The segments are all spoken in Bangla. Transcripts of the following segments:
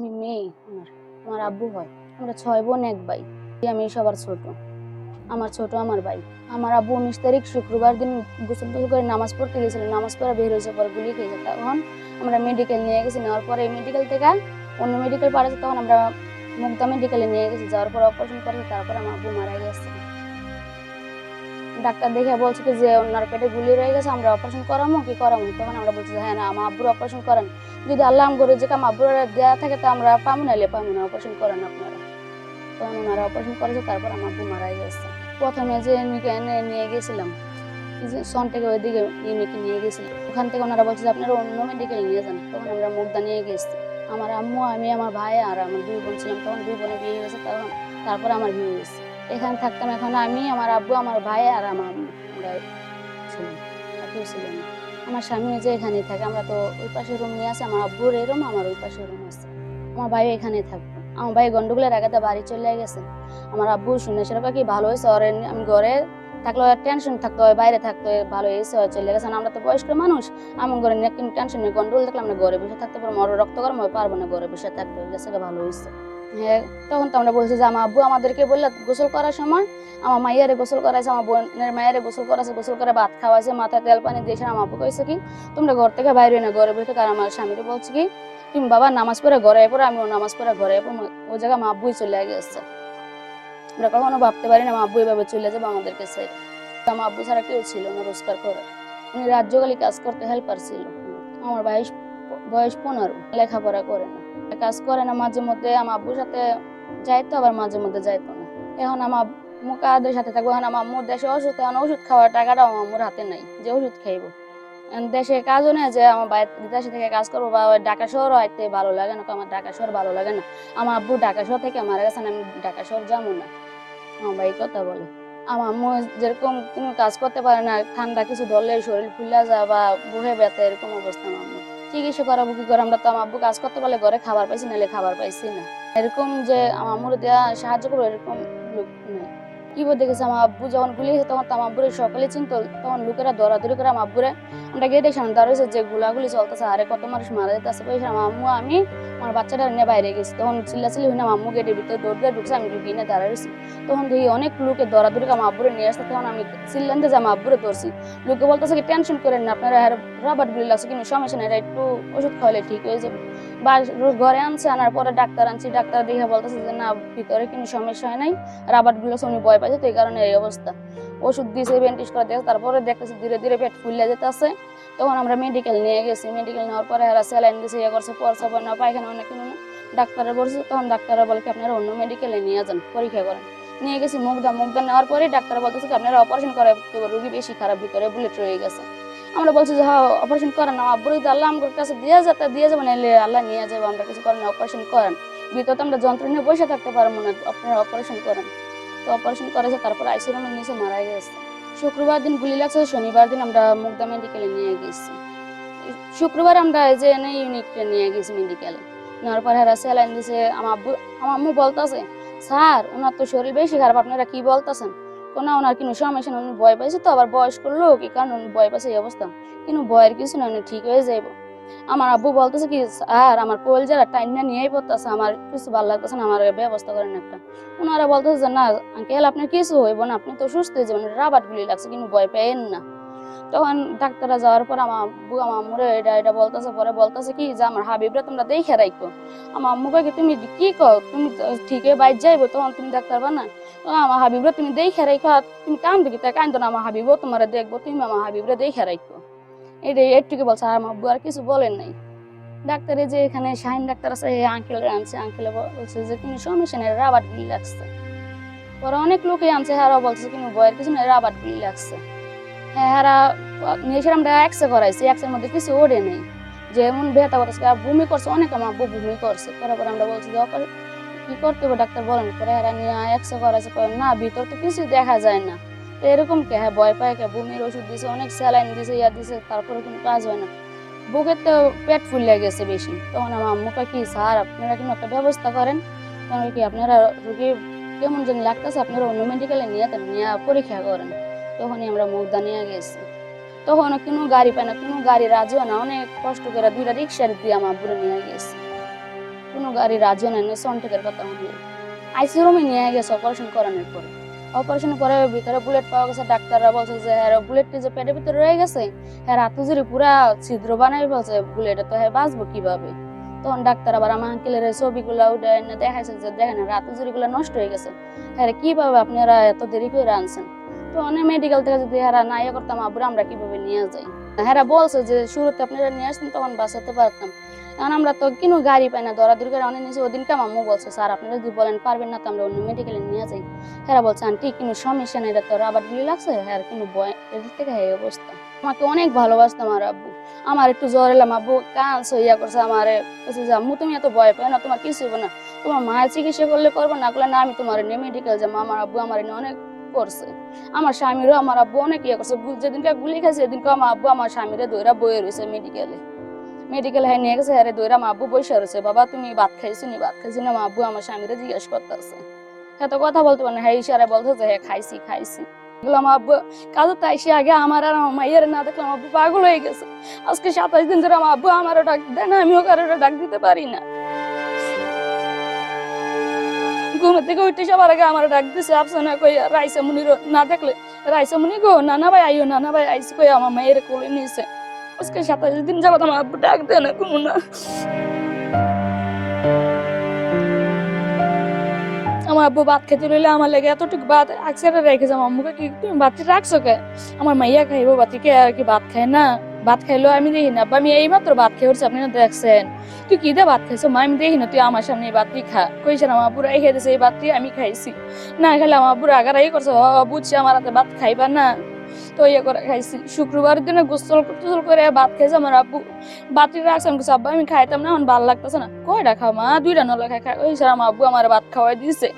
আমি মেয়ে, আমার আমার আব্বু হয়। আমরা ছয় বোন, এক ভাই। আমি সবার ছোট। আমার ছোট, আমার ভাই। আমার আব্বু উনিশ তারিখ শুক্রবার দিন গোসল টোসল করে নামাজ পড়তে গেছিল। নামাজ পড়া বের হয়েছে, পরে গুলি খেয়েছে। তখন আমরা মেডিকেল নিয়ে গেছি। নেওয়ার পরে মেডিকেল থেকে অন্য মেডিকেল পাঠাচ্ছে। তখন আমরা মুগদা মেডিকেলে নিয়ে গেছি। যাওয়ার পর অপারেশন করেছে। তারপর আমার আব্বু মারা গেছে। ডাক্তার দেখে বলছে যে ওনার পেটে গুলি রয়ে গেছে। আমরা অপারেশন করামো? কি করামো? তখন আমরা বলছি হ্যাঁ না, আমার আব্বুর অপারেশন করেন। যদি আল্লাহ করে যে কাম আব্বুর দেওয়া থাকে, তো আমরা পাবো নাইলে পামু না, অপারেশন করেন আপনারা। তখন ওনারা অপারেশন করেছে তারপর আমার আব্বু মারা গেছে। প্রথমে যে এনে নিয়ে গেছিলাম সন থেকে ওইদিকে ইউনিকে নিয়ে গেছিলাম, ওখান থেকে ওনারা বলছে যে, আপনারা অন্য মেডিকেল নিয়ে যান। তখন আমরা মুগদা নিয়ে গেছি। আমার আম্মু, আমি, আমার ভাই আর আমার দুই বোন ছিলাম, তখন দুই বোনে বিয়ে হয়েছে তখন তারপর আমার বিয়ে হয়েছে। এখানে থাকতাম, এখন আমি, আমার আব্বু, আমার ভাই আর আমার আম্মু আমরা ছিলাম, আর কেউ ছিল না। আমার স্বামী যে এখানেই থাকে, আমরা তো ওই পাশে রুম নিয়ে আছে, আমার আব্বুর এই রুম আমার ওই পাশে রুম আছে। আমার ভাই এখানেই থাকতো আমার ভাই গন্ডগোলের আগাতে বাড়ি চলে গেছে। আমার আব্বু শুনে সেরকম কি ভালো হয়েছে, ওর আমি ঘরে থাকলে টেনশন থাকতো ওই বাইরে থাকতো ওই ভালো হয়েছে ওই চলে গেছে। আমরা তো বয়স্ক মানুষ, আমার ঘরে কিন্তু টেনশন নেই, গন্ডগোল দেখলে আমরা ঘরে বসে থাকতে পারব ওর রক্ত গরম হয়ে, পারব না ঘরে বসে থাকতে গেছে ভালো হয়েছে। হ্যাঁ তখন তো আমরা বলছি যে, আমার আব্বু আমাদেরকে বললে গোসল করার সময় আমার মাইয়ারে গোসল করাইছে, আমার বোনের মায়েরে গোসল করাইছে, গোসল করে ভাত খাওয়াইছে, মাথায় তেল পানি দিয়েছে আমার আব্বু কইছে কি, তোমরা ঘর থেকে বাইরে না, ঘরে বসে কারণ আমার স্বামীরে বলছে কি, তুমি বাবা নামাজ পড়ে ঘরে পড়ে, আমিও নামাজ পড়ে ঘরে পড়ে ওই জায়গায় আমার আব্বুই চলে গেছে। আমরা কখনো ভাবতে পারি না মা আব্বু এভাবে চলে যাবে আমাদেরকে ছেড়ে। আমার আব্বু ছাড়া কেউ ছিল না রোজগার করে। উনি রাজ্যকালী কাজ করতে হেল্পার ছিল। আমার বয়স বয়স পনেরো, লেখাপড়া করে না। কাজ করে না, মাঝে মধ্যে আমার আব্বুর সাথে যাইতো, আবার মাঝে মধ্যে যাইতো না। এখন আমার মুখাদের সাথে থাকব? এখন আমার আম্মুর দেশে অসুস্থ এখন ওষুধ খাওয়ার টাকাটাও আমার হাতে নাই, যে ওষুধ খাইবো। দেশে কাজও নেই যে আমার বাইরে দেশে থেকে কাজ করব বা ঢাকা শহরও আইতে ভালো লাগে না আমার ঢাকা শহর ভালো লাগে না। আমার আব্বু ঢাকা শহর থেকে মারা গেছেন আমি ঢাকা শহর যাব না। আমার ভাই কথা বলে। আমার আম্মু যেরকম কোনো কাজ করতে পারে না, ঠান্ডা কিছু ধরলে শরীর ফুলে যায় বা বুহে ব্যথা, এরকম অবস্থা আমার চিকিৎসা করাবো কি করে? আমরা তো আমার আব্বু কাজ করতে পারলে ঘরে খাবার পাইছি, নাহলে খাবার পাইছি না। এরকম যে আমার আম্মুর দেওয়া সাহায্য করব, এরকম লোক নেই। কি বলতে গেছে, আমার আব্বু যখন গুলি তখন তো আব্বুরে সকালে চিনত, তখন লোকেরা দৌড়াদৌড়ি করে আমার আব্বুরে। আমরা গিয়ে দেখছিলাম দাঁড়িয়েছে যে গুলাগুলি চলতেছে, আরে কত মানুষ মারা যেতেছে আমার আম্মু, আমি আমার বাচ্চাটা নিয়ে বাইরে গেছে। তখন চিল্লাচিল্লি হই না আমার আম্মু গেটের ভিতরে দৌড় দিয়ে ঢুকছে, আমি ঢুকি না দাঁড়াইছি। তখন দেখি অনেক লোকে দৌড়াদৌড়ি আমার আব্বুরে নিয়ে আসতে তখন আমি চিল্লানতে যে আমার আব্বুরে ধরছি। লোকে বলতেছে কি, টেনশন করেন না, আপনারা রাবার গুলি লাগছে কিন্তু সমস্যা নেই একটু ওষুধ খাওয়ালে ঠিক হয়ে যাবে। বা ঘরে আনছে, আনার পরে ডাক্তার আনছি। ডাক্তার দেখে বলতেছে যে, না, ভিতরে কোনো সমস্যা হয় নাই রাবারগুলো উনি ভয় পাইছে, তো এই কারণে এই অবস্থা। ওষুধ দিয়েছে ব্যান্ডেজ করে দিয়েছে, তারপরে দেখতেছি ধীরে ধীরে পেট ফুলে যেতেছে। তখন আমরা মেডিকেল নিয়ে গেছি। মেডিকেল নেওয়ার পরে এরা স্যালাইন দিয়েছে ইয়ে করছে পরসা না, পায়খানা অনেক কিছু। ডাক্তারে বলছে, তখন ডাক্তাররা বলে কি, আপনারা অন্য মেডিকেলে নিয়ে যান, পরীক্ষা করেন। নিয়ে গেছি মুগদা মুগদা নেওয়ার পরে ডাক্তার বলতেছে কি, আপনারা অপারেশন করে, রুগী বেশি খারাপ, ভিতরে বুলেট রয়ে গেছে। আমরা বলছি যে হ্যাঁ অপারেশন করেন আব্বুর যদি আল্লাহ আমার কাছে দিয়ে যেতে, দিয়ে যাবেন এলে আল্লাহ নিয়ে যাবে, আমরা কিছু করেন অপারেশন করেন। ভিতরে তো আমরা যন্ত্র নিয়ে বসে থাকতে পারব না, আপনারা অপারেশন করেন। তো অপারেশন করেছে, তারপর আইসির রুমের নিচে মারা গেছে। শুক্রবার দিন গুলি লাগছে, শনিবার দিন আমরা মুগদা মেডিকেলে নিয়ে গেছি। শুক্রবার আমরা যে এনে ইউনিটে নিয়ে গেছি মেডিকেলে নেওয়ার পর হেরা স্যালাইন দিছে, আমার আব্বু, আমার আম্মু বলতেছে, স্যার, ওনার তো শরীর বেশি খারাপ, আপনারা কি বলতেছেন? না, ওনার কোনো সমস্যা উনি ভয় পাইছে, তো আবার বয়স্ক লোক, এই কারণে উনি ভয় পাইছে এই অবস্থা। কিন্তু ভয়ের কিছু না উনি ঠিক হয়ে যাইব। আমার আব্বু বলতেছে কি আর আমার কোয়েল যারা টাইনা নিয়েই পড়তেছে, আমার কিছু ভালো লাগতেছে না, আমার ব্যবস্থা করেন একটা। ওনারা বলতেছে যে, না, আঙ্কেল, আপনার কিছু হইব না, আপনি তো সুস্থ হয়ে যাবেন রাবাট গুলি লাগছে, কিন্তু ভয় পেয়েন না। তখন ডাক্তাররা যাওয়ার পর আমার আব্বু, আমার আম্মুরে এটা এটা বলতেছে, পরে বলতেছে কি, যে, আমার হাবিবরা তোমরা দেখে রাখো আমার আম্মু কয় তুমি কি কও, তুমি তো ঠিকই বাইর যাইবো, তখন তুমি ডাক্তার বানা তো আমার হাবিবরা, তুমি দেখে রাখো তুমি কান দেখি তাই কান্দো না, আমার হাবিবও তোমার দেখব, তুমি আমার হাবিবরা দেখে রাখো এটা একটুকে বলছে আর আব্বু, আর কিছু বলেন নাই। ডাক্তারে যে এখানে শাহিন ডাক্তার আছে, এই আঙ্কেল আনছে আঙ্কেল বলছে যে কোনো সমস্যা নেই রাবার গুলি লাগছে। পরে অনেক লোকে আনছে হারা বলছে কিন্তু বয়ের কিছু নেই রাবার গুলি লাগছে। হ্যাঁ হারা নিয়েছিলাম আমরা একসে করাইছি একসের মধ্যে কিছু ওড়ে নেই। যেমন ব্যথা করছে, আর বমি করছে, অনেক আমার বমি করছে। করার পরে আমরা বলছি যে কি করতে হবে? ডাক্তার বলেন পরে হারা নিয়ে একসে করাইছে না, ভিতর তো কিছু দেখা যায় না। এরকম কে? হ্যাঁ ভয় পায় কে? বমির ওষুধ দিছে অনেক স্যালাইন দিছে ইয়া দিছে তারপরে কোনো কাজ হয় না। বুকের তো পেট ফুলে গেছে বেশি। তখন আমার আম্মুকে কি স্যার আপনারা কিন্তু একটা ব্যবস্থা করেন? তখন কি আপনারা রুগী কেমন যেন লাগতেছে আপনারা অন্য মেডিকেলে নিয়ে যান, নিয়ে পরীক্ষা করেন। তখনই আমরা মুগদা নিয়ে গেছি। তখন কোনো গাড়ি পায় না কোনো গাড়ি রাজিও না। অনেক কষ্ট করে দুইটা রিক্সার দিয়ে আমার আব্বুরে নিয়ে গেছি। কোনো গাড়ি রাজি নেই সন্টেকের কথা হলে আইসি রুমে নিয়ে গেছে অপারেশন করানোর পরে। অপারেশন করে ভিতরে বুলেট পাওয়া গেছে, ডাক্তাররা বলছে যে হ্যাঁ বুলেটটি যে পেটের ভিতরে রয়ে গেছে হ্যাঁ রাতু জুড়ে পুরা ছিদ্র বানাই বলছে বুলেটে তো হ্যাঁ বাঁচবো কীভাবে? তখন ডাক্তার আবার আমার আঙ্কেলের ছবিগুলো উঠে দেখাইছে যে, দেখেন, রাতু জুড়িগুলো নষ্ট হয়ে গেছে হ্যাঁ কীভাবে আপনারা এত দেরি করে আনছেন? তো অনেক মেডিকেল থেকে যদি হ্যাঁ না ইয়ে করতাম, আবার আমরা কীভাবে নিয়ে যাই? হেরা বলছে যে শুরুতে আপনারা নিয়ে আসতেন, তখন বাঁচাতে পারতাম। এখন আমরা তো কিনো গাড়ি পাই না দরাদরি করে অনেক নিচে ওদিনকে মামু বলছে, স্যার, আপনারা যদি বলেন পারবেন না, তো আমরা অন্য মেডিকেলে নিয়ে যাই। হেরা বলছে, আন্টি, কোনো সমস্যা নেই, এটা তো রাবার গুলি লাগছে হ্যাঁ কিন্তু বয় এদিক থেকে এই অবস্থা। আমাকে অনেক ভালোবাসতাম আমার আব্বু। আমার একটু জ্বর এলাম আব্বু কান সইয়া করছে আমার যে, আম্মু, তুমি এত ভয় পাও না, তোমার কিছু হবে না। তোমার মায়ের চিকিৎসা করলে করব, না করলে না, আমি তোমার নিয়ে মেডিকেল যাব, আমার আব্বু আমার অনেক করছে। আমার স্বামীরও, আমার আব্বু অনেক ইয়ে করছে। যেদিনকে গুলি খাইছে সেদিনকে আমার আব্বু আমার স্বামীরে দইরা বয়ে রয়েছে মেডিকেলে মেডিকেল হ্যাঁ নিয়ে গেছে হ্যাঁ দইরা আমার আব্বু বসে রয়েছে বাবা, তুমি ভাত খাইছো নি? ভাত খাইছি না আব্বু আমার স্বামীরে জিজ্ঞেস করতেছে। হ্যাঁ তো কথা বলতে পারে হ্যাঁ ইশারা বলতে যে হ্যাঁ খাইছি খাইছি। আমার আব্বু কাজে তাই আগে আমার আর আমার মাইয়ের না দেখলাম আব্বু পাগল হয়ে গেছে। আজকে সাতাশ দিন ধরে আমার আব্বু আমারও ডাক দেয় না, আমিও কারোর ডাক দিতে পারি না। ঘুমের থেকে উঠে সবার আগে আমার ডাক দিছে আফসানা কই, রাইসা মুনির না দেখলে রাইসা মুনি গো, নানা ভাই আইও, নানা ভাই আইসি কই, আমার মায়ের কোলে নিয়েছে আজকে সাতাশ দিন যাবত আমার আব্বু ডাক দেয় না কোনো না। আমার আব্বু ভাত খেতে রইলে আমার লেগে এতটুকু ভাত আকসারে রেখেছে, আমার আম্মুকে কি তুমি ভাতটি রাখছো কে? আমার মাইয়া খাইবো ভাতি কে আর কি ভাত খায় না? ভাত খাইলো, আমি দেখি না। আমি এই মাত্র ভাত খেয়ে উঠছি, আপনি না দেখছেন? তুই কি দিয়ে ভাত খাইছো? মা, আমি দেখি না, তুই আমার সামনে এই ভাতটি খা। কইছে আমার আব্বুরা এই খেয়ে দিছে এই ভাতটি, আমি খাইছি। না খেলে আমার আব্বুরা আগার এই করছে ও বুঝছি, আমার হাতে ভাত খাইবা না। তো ইয়ে করে খাইছি। শুক্রবার দিনে গোসল টোসল করে ভাত খাইছে আমার আব্বু ভাতটি রাখছে আমি আব্বা, আমি খাইতাম না, এখন ভালো লাগতেছে না। কয়টা খাও মা? দুইটা নলা খাই খাই। ওই আমার আব্বু আমার ভাত খাওয়াই দিছে।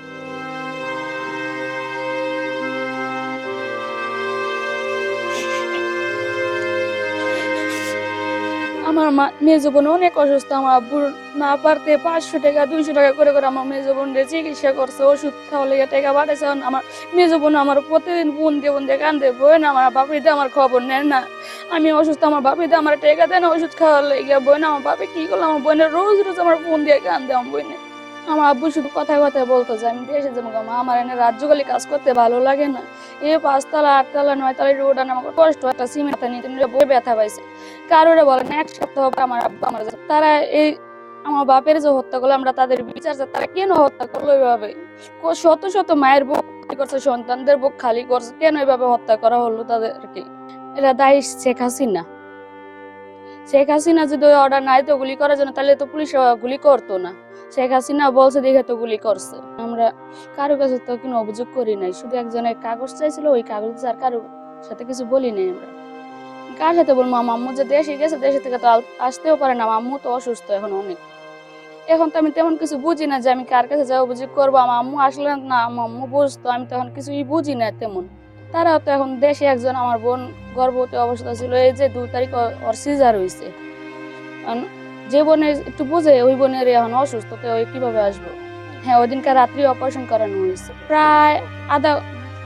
আমার মা মেজো বোন অনেক অসুস্থ, আমার আব্বুর না পারতে পাঁচশো টাকা, দুইশো টাকা করে করে আমার মেজো বোন চিকিৎসা করছে, ওষুধ খাওয়া লেগে টাকা বাড়াইছে আমার মেয়ে বোন আমার প্রতিদিন বোন দিয়ে বোন দিয়ে কান্দে, বই না, আমার বাপি দিয়ে আমার খবর নেন না। আমি অসুস্থ, আমার বাপি দিয়ে আমার টাকা দেয় না ওষুধ খাওয়া লেগে, বই না, আমার বাপি কী করল? আমার বোনের রোজ রোজ আমার বোন দিয়ে কান্দে, আমার বইনে। আমার আব্বু শুধু কথায় কথায় বলতো যে আমি দেশে যাব মা আমার এনে রাজ্যকালী কাজ করতে ভালো লাগে না। এ পাঁচতলা আটতলা নয়তলা রোড আনা আমার কষ্ট একটা সিমেন্ট নিতে বই ব্যথা পাইছে। কারোরে বলেন এক সপ্তাহ পর আমার আব্বা আমার তারা এই আমার বাপের যে হত্যা করল আমরা তাদের বিচার চাই, তারা কেন হত্যা করল এইভাবে শত শত মায়ের বুক খালি করছে সন্তানদের বুক খালি করছে কেন এইভাবে হত্যা করা হলো তাদেরকে? এটা দায়ী শেখ হাসিনা। শেখ হাসিনা যদি অর্ডার নাই তো গুলি করার জন্য তাহলে তো পুলিশ গুলি করতো না। শেখ হাসিনা বলছে, দেখে তো গুলি করছে। আমরা কারও কাছে তো কোনো অভিযোগ করি নাই। শুধু একজনের কাগজ চাইছিল, ওই কাগজ আর কারও সাথে কিছু বলি নাই আমরা। কার সাথে বলব? আমার আম্মু যে দেশে গেছে, দেশে থেকে তো আসতেও পারে না। মাম্মু তো অসুস্থ এখন অনেক। এখন তো আমি তেমন কিছু বুঝি না যে আমি কার কাছে যাব অভিযোগ করব। আমার আম্মু আসলে না আমার আম্মু বুঝতো, আমি তখন কিছুই বুঝি না তেমন। তারাও তো এখন দেশে একজন আমার বোন গর্ভবতী অবস্থা ছিল, এই যে দু তারিখ ওর সিজার হয়েছে যে বোনের একটু বুঝে ওই বোনের এখন অসুস্থ তো ওই কীভাবে আসব? হ্যাঁ ওই দিনকার রাত্রি অপারেশন করানো হয়েছে। প্রায় আধা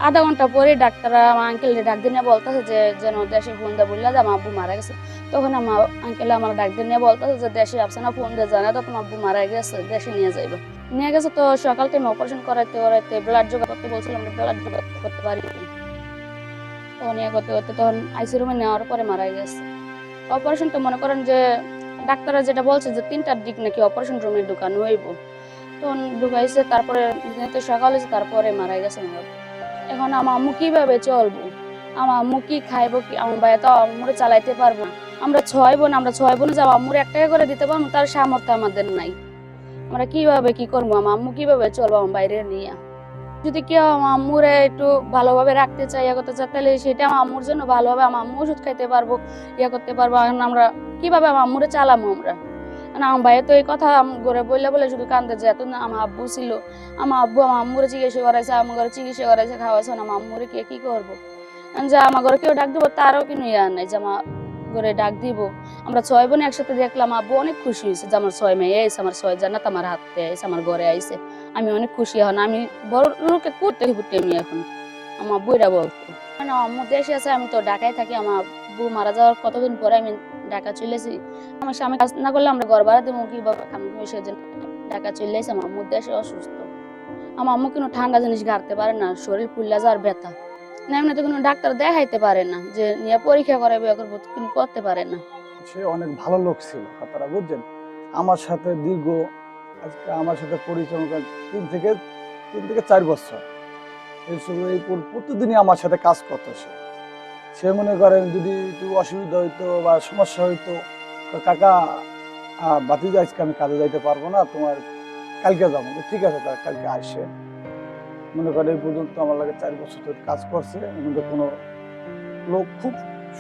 আধা ঘণ্টা পরে ডাক্তাররা আমার আঙ্কেল ডাক দিয়ে বলতেছে যে, যেন দেশে ফোন দিয়ে বললে যে, আমার আব্বু মারা গেছে। তখন আমার আঙ্কেল আমার ডাক দিয়ে নিয়ে বলতেছে যে, দেশে আসছে না ফোন দিয়ে জানা তো তোমার আব্বু মারা গেছে, দেশে নিয়ে যাইবে। নিয়ে গেছে তো সকাল টাইমে অপারেশন করাইতে করাইতে ব্লাড জোগাড় করতে বলছিলাম ব্লাড জোগাড় করতে পারি তখন ইয়ে করতে করতে তখন আইসি রুমে নেওয়ার পরে মারা গেছে। অপারেশন তো মনে করেন যে ডাক্তাররা যেটা বলছে যে তিনটার দিক নাকি অপারেশন রুমে ঢুকানো হইব। তখন ঢুকাইছে, তারপরে দিনে সকাল হয়েছে, তারপরে মারা গেছে এখন আমার আম্মু কীভাবে চলবো? আমার আম্মু কি খাইবো কি? আমার ভাই তো আম্মুরে চালাইতে পারব আমরা ছয় বোন, আমরা ছয় বোন যাব, আম্মুরে এক টাকা করে দিতে পারব তার সামর্থ্য আমাদের নাই। আমরা কীভাবে কি করব? আমার আম্মু কীভাবে চলবো? আমার বাইরে নিয়ে। যদি কেউ আম্মুরে একটু ভালোভাবে রাখতে চাই ইয়ে করতে চাই তাহলে সেটা আমার আম্মুর জন্য ভালো হবে। আমার আম্মু ওষুধ খাইতে পারব ইয়ে করতে পারব। এখন আমরা কীভাবে আমার আম্মুরে চালামো আমরা? আমার ভাইয়ের তো এই কথা ঘরে বললে বলে শুধু কান্দে যে, এত আমার আব্বু ছিল। আমার আব্বু আমার আম্মুরে চিকিৎসা করাইছে, আমার ঘরে চিকিৎসা করাইছে, খাওয়াইছে না আমার আম্মুরে কে কি করব? যে আমার ঘরে কেউ ডাক দিব, তারও কিন্তু ইয়া নাই যে আমার ঘরে ডাক দিব। আমরা ছয় বোন একসাথে দেখলাম, আব্বু অনেক খুশি হয়েছে যে আমার ছয় মেয়ে এসে, আমার ছয় জানাত আমার হাতে এসে, আমার ঘরে আইছে। আমি অনেক খুশি এখন আমি বড় লোকে করতে ঘুরতে আমি এখন। আমার এটা বলতো মানে আমার দেশে আছে, আমি তো ঢাকায় থাকি, আমার আব্বু মারা যাওয়ার কতদিন পরে আমি ঢাকা চলেছি আমার স্বামী কাজ না করলে আমরা ঘর ভাড়া দেবো কীভাবে খামো সেজন্য ঢাকা চলে এসে আমার দেশে অসুস্থ। আমার আম্মু কোনো ঠান্ডা জিনিস গাড়তে পারে না, শরীর ফুললা যাওয়ার ব্যথা। না, এমনিতে কোনো ডাক্তার দেখাইতে পারে না যে নিয়ে পরীক্ষা করে বিয়ে করব কিন্তু করতে পারে না। সে অনেক ভালো লোক ছিল, কথাটা বুঝছেন? আমার সাথে দীর্ঘ আজকে আমার সাথে পরিচয় তিন থেকে তিন থেকে চার বছর। এই সময় এই পুর- প্রতিদিনই আমার সাথে কাজ করতো সে। সে মনে করেন যদি একটু অসুবিধা হইতো বা সমস্যা হইতো কাকা বাতিজা আজকে আমি কাজে যাইতে পারব না, তোমার কালকে যাব। ঠিক আছে তার কালকে আসে। মনে করেন এই পর্যন্ত আমার লাগে চার বছর ধরে কাজ করছে। মধ্যে কোনো লোক খুব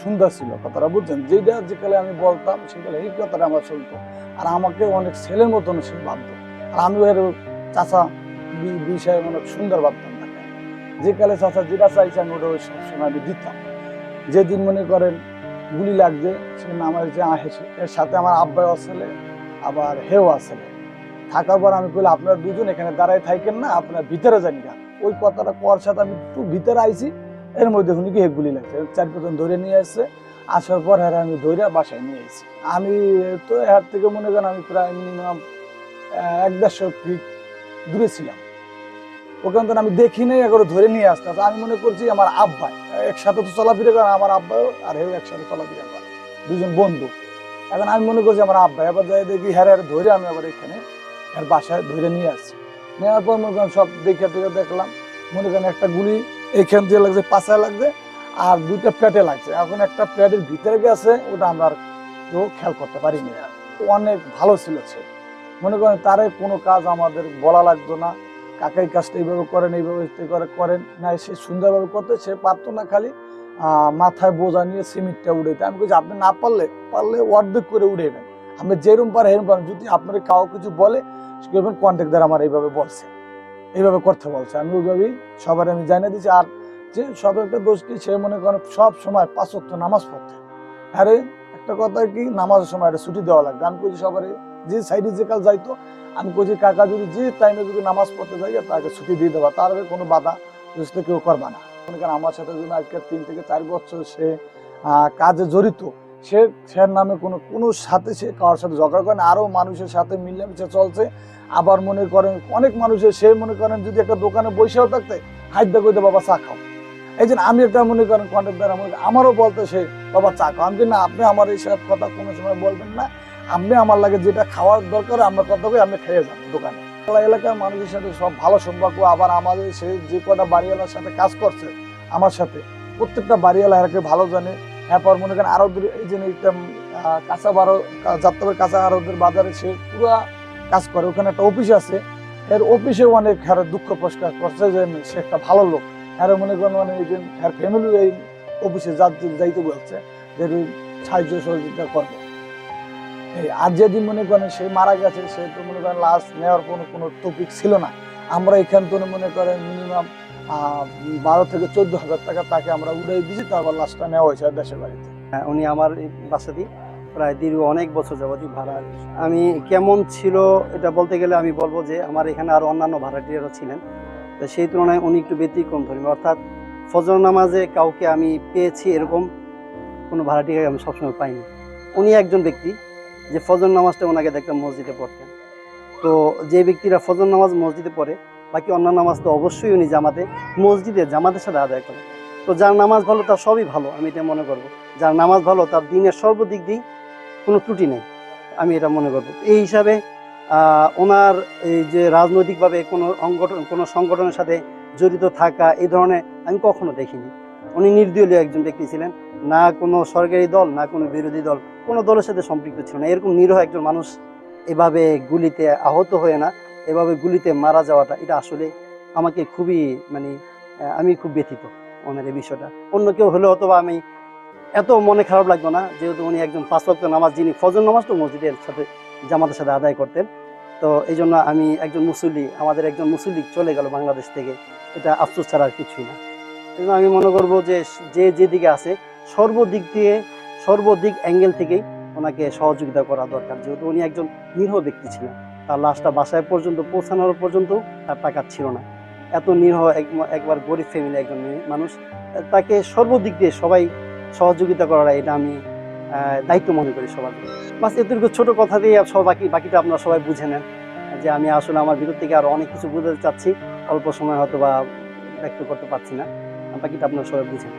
সুন্দর ছিল, কথাটা বুঝছেন? যেটা যেকালে আমি বলতাম সেকালে এই কথাটা আমার চলতো। আর আমাকে অনেক ছেলের মতন সে ভাবতো। আর আমি এর চাচা বিষয়ে অনেক সুন্দর ভাবতাম তাকে। যে কালে চাচা যেটা চাইছে আমি ওটা ওই সবসময় আমি দিতাম। যেদিন মনে করেন গুলি লাগছে, সেদিন আমার যে হেসে এর সাথে আমার আব্বাই আসলে আবার হেও আসলে থাকার পর আমি বললাম আপনারা দুজন এখানে দাঁড়ায় থাকেন না, আপনার ভিতরে যান গা ওই কথাটা করার সাথে আমি একটু ভিতরে আইছি, এর মধ্যে শুনি কি গুলি লাগছে। চার পাঁচজন ধরে নিয়ে আসছে আসার পর হ্যাঁ আমি ধরে বাসায় নিয়ে এসেছি আমি তো এর থেকে মনে করেন আমি প্রায় মিনিমাম এক দেড়শো ফিট দূরে ছিলাম। ওখান থেকে আমি দেখি নাই এগারো ধরে নিয়ে আসতে আসতে আমি মনে করছি আমার আব্বাই একসাথে তো চলাফেরা করে, আমার আব্বাইও আর হেও একসাথে চলাফেরা করে দুজন বন্ধু। এখন আমি মনে করছি আমার আব্বাই আবার যাই দেখি হ্যাঁ হ্যাঁ ধরে আমি আবার এখানে এর বাসায় ধরে নিয়ে আসছি। নেওয়ার পর মনে করেন সব দেখে দেখলাম, মনে করেন একটা গুলি এখান দিয়ে লাগছে, পাশায় লাগছে আর দুইটা প্লেটে লাগছে। এখন একটা প্লেটের ভিতরে গেছে, ওটা আমরা কেউ খেয়াল করতে পারিনি অনেক ভালো ছিল সে। মনে করেন তারে কোনো কাজ আমাদের বলা লাগতো না। কাকাই কাজটা এইভাবে করেন, এইভাবে করে, করেন না সে সুন্দরভাবে করতে, সে পারতো না খালি মাথায় বোঝা নিয়ে সিমেন্টটা উড়াইতে। আমি বলছি, আপনি না পারলে পারলে অর্ধেক করে উড়াইবেন আমি যেরকম পারে এরকম পারেন যদি আপনার কাউ কিছু বলে কন্ট্রাক্টর আমার এইভাবে বলছে। এইভাবে করতে বলছে। আমি ওইভাবেই সবার আমি জানিয়ে দিচ্ছি আর যে সব একটা কি, সে মনে করেন সব সময় পাঁচ ওয়াক্ত নামাজ পড়তে। আরে, একটা কথা কি, নামাজের সময় একটা ছুটি দেওয়া লাগবে। আমি কইছি সবারই যে সাইডে যে কাল যাইতো, আমি কইছি কাকা যদি যে টাইমে যদি নামাজ পড়তে যাই তাকে ছুটি দিয়ে দেওয়া তার কোনো বাধা বুঝতে কেউ করবা না। মনে করেন আমার সাথে যদি আজকে তিন থেকে চার বছর সে কাজে জড়িত, সে সে নামে কোনো কোনো সাথে সে কারোর সাথে ঝগড়া করে না। আরও মানুষের সাথে মিলেমিশে চলছে। আবার মনে করেন অনেক মানুষের, সে মনে করেন যদি একটা দোকানে বসেও থাকতে হাইদা কইতে বাবা চা খাও। এই জন্য আমি একটা মনে করেন কন্ট্রাক্টর আমার আমারও বলতে সে, বাবা, চা খাও। আমি না, আপনি আমার এই সব কথা কোনো সময় বলবেন না। আপনি আমার লাগে যেটা খাওয়ার দরকার, আমরা কথা কই আপনি খেয়ে যান দোকানে। এলা- এলাকার মানুষের সাথে সব ভালো সম্পর্ক, আবার আমাদের সে যে কটা বাড়িওয়ালার সাথে কাজ করছে আমার সাথে, প্রত্যেকটা বাড়িওয়ালা এরাকে ভালো জানে। এরপর মনে করেন আরও এই যে কাঁচা বারো যাত্রাবাড়ি কাঁচা আরদের বাজারে সে পুরো কাজ করে। ওখানে একটা অফিস আছে। এর অফিসে অনেক হ্যাঁ দুঃখ প্রকাশ করছে যে সে একটা ভালো লোক। হ্যাঁ মনে করেন মানে এই যে হ্যাঁ ফ্যামিলি এই অফিসে যাইতে বলছে যে সাহায্য সহযোগিতা করবে। এই আর যেদিন মনে করেন সে মারা গেছে সে তো মনে করেন লাশ নেওয়ার কোনো কোনো টপিক ছিল না। আমরা এখান থেকে মনে করেন মিনিমাম বারো থেকে চোদ্দ হাজার টাকা তাকে আমরা উড়াই দিয়েছি তারপর লাশটা নেওয়া হয়েছে দেশের বাড়িতে। হ্যাঁ, উনি আমার বাসাতেই প্রায় দীর্ঘ অনেক বছর যাবতই ভাড়া। আমি কেমন ছিল এটা বলতে গেলে আমি বলব যে আমার এখানে আরও অন্যান্য ভাড়াটিয়ারও ছিলেন। তো সেই তুলনায় উনি একটু ব্যতিক্রম ধর্মী। অর্থাৎ ফজর নামাজে কাউকে আমি পেয়েছি এরকম কোনো ভাড়াটিয়াকে আমি সবসময় পাইনি। উনি একজন ব্যক্তি যে ফজর নামাজটা ওনাকে দেখতাম মসজিদে পড়তেন। তো যে ব্যক্তিরা ফজর নামাজ মসজিদে পড়ে, বাকি অন্যান্য নামাজ তো অবশ্যই উনি জামাতে, মসজিদে জামাতের সাথে আদায় করেন। তো যার নামাজ ভালো, তার সবই ভালো, আমি এটা মনে করব। যার নামাজ ভালো, তার দিনের সর্বদিক দিক কোনো ত্রুটি নেই, আমি এটা মনে করব। এই হিসাবে ওনার এই যে রাজনৈতিকভাবে কোনো অঙ্গঠন কোনো সংগঠনের সাথে জড়িত থাকা এই ধরনের আমি কখনো দেখিনি। উনি নির্দলীয় একজন ব্যক্তি ছিলেন, না কোনো সরকারি দল, না কোনো বিরোধী দল, কোনো দলের সাথে সম্পৃক্ত ছিল না। এরকম নিরহ একজন মানুষ এভাবে গুলিতে আহত হয়ে না, এভাবে গুলিতে মারা যাওয়াটা, এটা আসলে আমাকে খুবই মানে আমি খুব ব্যথিত ওনার এই বিষয়টা। অন্য কেউ হলে অথবা আমি এত মনে খারাপ লাগতো না, যেহেতু উনি একজন পাঁচ ওয়াক্ত নামাজ যিনি ফজর নামাজটা মসজিদের সাথে জামাতের সাথে আদায় করতেন। তো এই জন্য আমি একজন মুসল্লি, আমাদের একজন মুসল্লি চলে গেল বাংলাদেশ থেকে। এটা আফসোস ছাড়া আর কিছুই না। এই আমি মনে করব যে যে যেদিকে আছে, সর্বদিক দিয়ে, সর্বদিক অ্যাঙ্গেল থেকেই ওনাকে সহযোগিতা করা দরকার। যেহেতু উনি একজন নিরহ ব্যক্তি ছিলেন, তার লাশটা বাসায় পর্যন্ত পৌঁছানোর পর্যন্ত তার টাকা ছিল না। এত নিরহ এক- একবার গরিব ফ্যামিলি একজন মানুষ, তাকে সর্বদিক দিয়ে সবাই সহযোগিতা করাটা এটা আমি দায়িত্ব মনে করি সবার। বাস এতটুকু ছোট কথা দিয়ে সব বাকি বাকিটা আপনারা সবাই বুঝে নেন, যে আমি আসলে আমার ভিতর থেকে আরও অনেক কিছু বুঝতে চাচ্ছি, অল্প সময় হয়তো বা ব্যক্ত করতে পারছি না, বাকিটা আপনারা সবাই বুঝেন